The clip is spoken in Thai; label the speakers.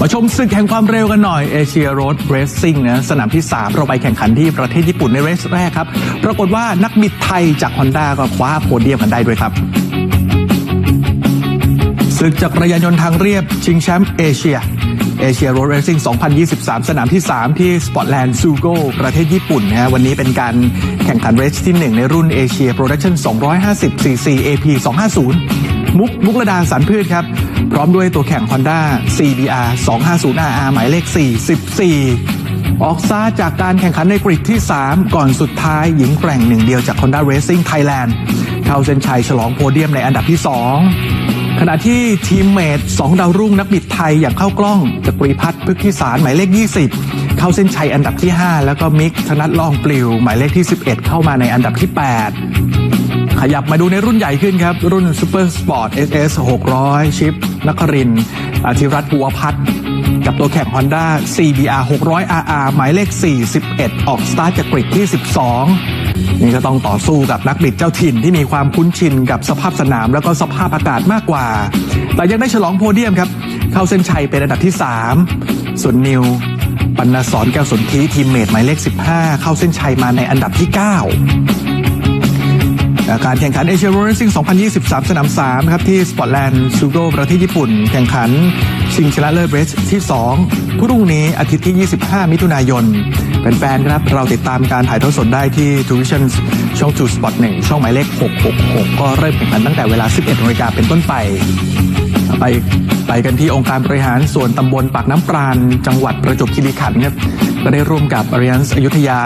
Speaker 1: มาชมศึกแห่งความเร็วกันหน่อยเอเชียโรดเรสซิ่งนะสนามที่ 3 เราไปแข่งขันที่ประเทศญี่ปุ่นในเรสแรกครับ ปรากฏว่านักบิดไทยจากฮอนด้าก็คว้าโพเดียมกันได้ด้วยครับศึกจักรยานยนต์ทางเรียบ ชิงแชมป์เอเชียเอเชียโรดเรสซิ่ง 2023 สนามที่ 3 ที่สปอตแลนด์ซูโกประเทศญี่ปุ่นนะฮะวันนี้เป็นการแข่งขันเรสที่ 1 ในรุ่นเอเชียโปรดักชั่น 250 cc AP 250 มุกมุกระดาสันพืชครับ พร้อมด้วยตัวแข่ง Honda CBR 250RR หมายเลข44ออกซาจากการแข่งขันในกริดที่ 3 ก่อนสุดท้ายหญิงแกร่งหนึ่งเดียวจาก Honda Racing Thailand เข้าเส้นชัยฉลองโพเดียมในอันดับที่ 2 ขณะที่ทีมเมท2ดาวรุ่งนักบิดไทยอย่างเข้ากล้องจักรีพัฒน์พฤกษสารหมายเลข 20 เข้าเส้นชัยอันดับที่ 5 แล้วก็มิกธนัทลองปลิว หมายเลขที่ 11 เข้ามาในอันดับที่ 8 ขยับมาดูในรุ่นใหญ่ขึ้นครับ รุ่นซูเปอร์สปอร์ต SS 600 ชิปนครินอาธิรัตน์บัวพัฒน์กับตัวแข่ง Honda CBR 600 RR หมายเลข 41 ออกสตาร์ทจากกริดที่ 12 นี่ก็ต้องต่อสู้กับนักบิดเจ้าถิ่นที่มีความคุ้นชินกับสภาพสนามแล้วก็สภาพอากาศมากกว่า แต่ยังได้ฉลองโพเดียมครับ เข้าเส้นชัยเป็นอันดับที่ 3 ส่วนนิวปันสอนแก้วสนธิทีมเมทหมายเลข 15 เข้าเส้นชัยมาในอันดับที่ 9 การแข่งขันเอเชียโร c ซิ่ง2023 สนาม 3 นะครับ ที่สปอตแลนด์ซูโกประเทศญี่ปุ่น แข่งขัน ชิงชนะเลิศเรสที่ 2 พรุ่งนี้อาทิตย์ที่ 25 มิถุนายนเป็นแฟนๆครับ เราติดตามการถ่ายทอดสดได้ที่ t ูวิชั่นช่อง2 Sport 1ช่องหมายเลข 666 ก็เริ่มแข่งขันตั้งแต่เวลา 11นาฬิกาเป็นต้นไป ไปไปกันที่องค์การบริหารส่วนตำบลปากน้ำปราณ จังหวัดประจวบคีรีขันธ์ครับก็ได้ร่วมกับ a ร i a n c e อยุธยา